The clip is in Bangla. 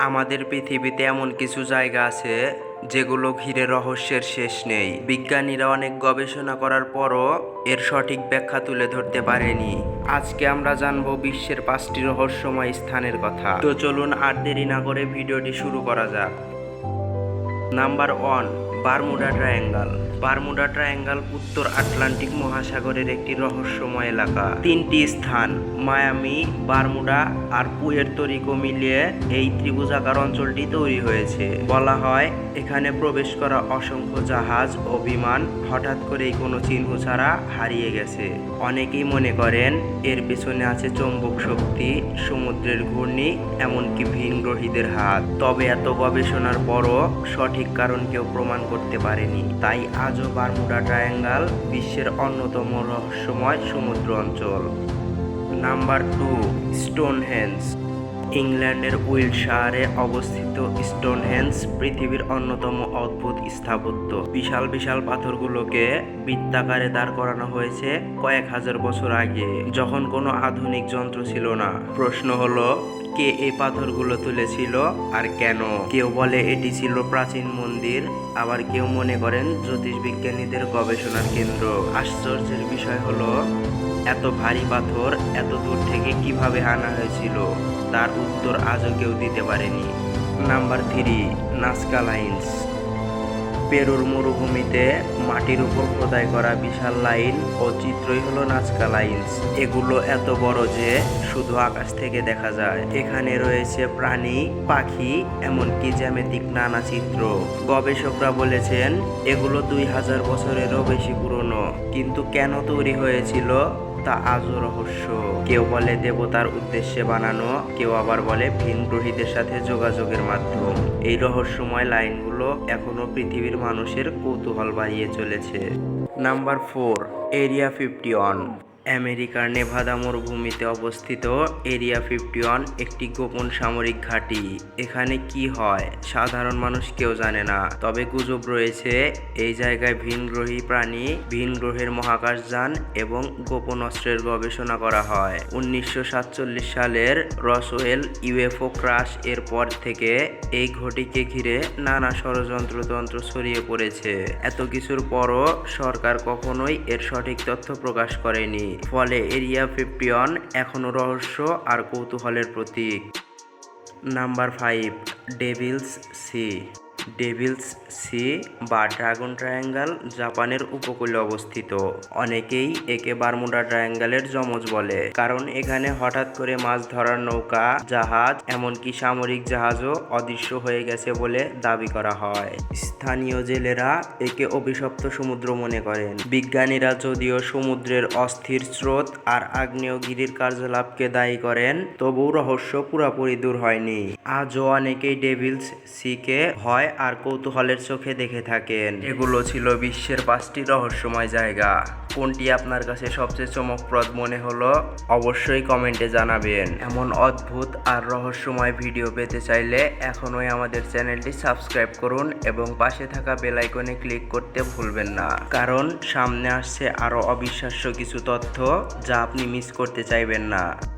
আমাদের পৃথিবীতে এমন কিছু জায়গা আছে যেগুলো ঘিরে রহস্যের শেষ নেই। বিজ্ঞানীরা অনেক গবেষণা করার পরও এর সঠিক ব্যাখ্যা তুলে ধরতে পারেনি। আজকে আমরা জানব বিশ্বের পাঁচটি রহস্যময় স্থানের কথা। তো চলুন আর দেরি না করে ভিডিওটি শুরু করা যাক। Number one, Bermuda Triangle. Bermuda Triangle উত্তর আটলান্টিক মহাসাগরের একটি রহস্যময় এলাকা। তিনটি স্থান, মায়ামি, বারমুডা আর পুয়ের্তো রিকো মিলিয়ে এই ত্রিভুজাকার অঞ্চলটি তৈরি হয়েছে। বলা হয়, এখানে প্রবেশ করা অসংখ্য জাহাজ ও বিমান হঠাৎ করেই কোনো চিহ্ন ছাড়া হারিয়ে গেছে। অনেকেই মনে করেন, এর পেছনে আছে চৌম্বক শক্তি, সমুদ্রের ঘূর্ণি, এমনকি ভিনগ্রহীদের হাত। তবে এত গবেষণার পরও সঠিক কারণ কেউ প্রমাণ করতে পারেনি। তাই আজও বারমুডা ট্রায়াঙ্গল, বিশ্বের অন্যতম রহস্যময় সমুদ্র অঞ্চল। নাম্বার টু স্টোনহেঞ্জ ইংল্যান্ডের উইলশায়ারে অবস্থিত স্টোনহেঞ্জ পৃথিবীর অন্যতম অদ্ভুত স্থাপত্য। বিশাল বিশাল পাথরগুলোকে বৃত্তাকারে দাঁড় করানো হয়েছে কয়েক হাজার বছর আগে, যখন কোনো আধুনিক যন্ত্র ছিল না। প্রশ্ন হলো কে এই পাথরগুলো তুলেছিল আর কেন? কেউ বলে এটি ছিল প্রাচীন মন্দির, আবার কেউ মনে করেন জ্যোতিষ বিজ্ঞানীদের গবেষণার কেন্দ্র। আশ্চর্যের বিষয় হলো, এত ভারী পাথর এত দূর থেকে কীভাবে আনা হয়েছিল? তার উত্তর আজও কেউ দিতে পারেনি। নাম্বার থ্রি নাস্কা লাইন্স পেরুর মরুভূমিতে মাটির উপর খোদাই করা বিশাল লাইন ও চিত্রই হলো নাচকা লাইন্স। এগুলো এত বড় যে শুধু আকাশ থেকে দেখা যায়। এখানে রয়েছে প্রাণী, পাখি, এমনকি জ্যামিতিক নানা চিত্র। গবেষকরা বলেছেন, এগুলো দুই হাজার বছরেরও বেশি পুরনো। কিন্তু কেন তৈরি হয়েছিল? তা আজও রহস্য। কেউ বলে দেবতার উদ্দেশ্যে বানানো, কেউ আবার বলে ভিন গ্রহীদের সাথে যোগাযোগের মাধ্যম। এই রহস্যময় লাইনগুলো এখনও পৃথিবীর মানুষের কৌতূহল বাড়িয়ে চলেছে। Number four, Area fifty one. আমেরিকার নেভাদা মরুভূমিতে অবস্থিত এরিয়া ফিফটি ওয়ান একটি গোপন সামরিক ঘাঁটি। এখানে কি হয়, সাধারণ মানুষ কেউ জানে না। তবে গুজব রয়েছে, এই জায়গায় ভিনগ্রহী প্রাণী ভিন গ্রহের মহাকাশযান এবং গোপন অস্ত্রের গবেষণা করা হয়। উনিশশো সাতচল্লিশ সালের রসওয়েল ইউএফও ক্রাশ এর পর থেকে এই ঘটিকে ঘিরে নানা ষড়যন্ত্রতন্ত্র ছড়িয়ে পড়েছে। এত কিছুর পরও সরকার কখনোই এর সঠিক তথ্য প্রকাশ করেনি। ফলে এরিয়া ফিফটি ওয়ান এখনও রহস্য আর কৌতূহলের প্রতীক। Number five Devil's Sea. Devil's Sea বা ড্রাগন ট্রায়াঙ্গল জাপানের উপকূলে অবস্থিত। অনেকেই একে বারমুডা ট্রায়াঙ্গলের যমজ বলে, কারণ এখানে হঠাৎ করে মাছ ধরার নৌকা, জাহাজ, এমনকি সামরিক জাহাজও অদৃশ্য হয়ে গেছে বলে দাবি করা হয়। স্থানীয় জেলেরা একে অভিশপ্ত সমুদ্র মনে করেন। বিজ্ঞানীরা যদিও সমুদ্রের অস্থির স্রোত আর আগ্নেয়গিরির কার্যকলাপকে দায়ী করেন, তবুও রহস্য পুরোপুরি দূর হয়নি। আজও অনেকেই ডেভিলস সিকে হয় আর কৌতূহলের চোখে দেখে থাকেন। এগুলো ছিল বিশ্বের পাঁচটি রহস্যময় জায়গা। কোনটি আপনার কাছে সবচেয়ে চমকপ্রদ মনে হলো? অবশ্যই কমেন্টে জানাবেন। এমন অদ্ভুত আর রহস্যময় ভিডিও পেতে চাইলে এখনই আমাদের চ্যানেলটি সাবস্ক্রাইব করুন এবং পাশে থাকা বেল আইকনে ক্লিক করতে ভুলবেন না। কারণ সামনে আসছে আরও অবিশ্বাস্য কিছু তথ্য যা আপনি মিস করতে চাইবেন না।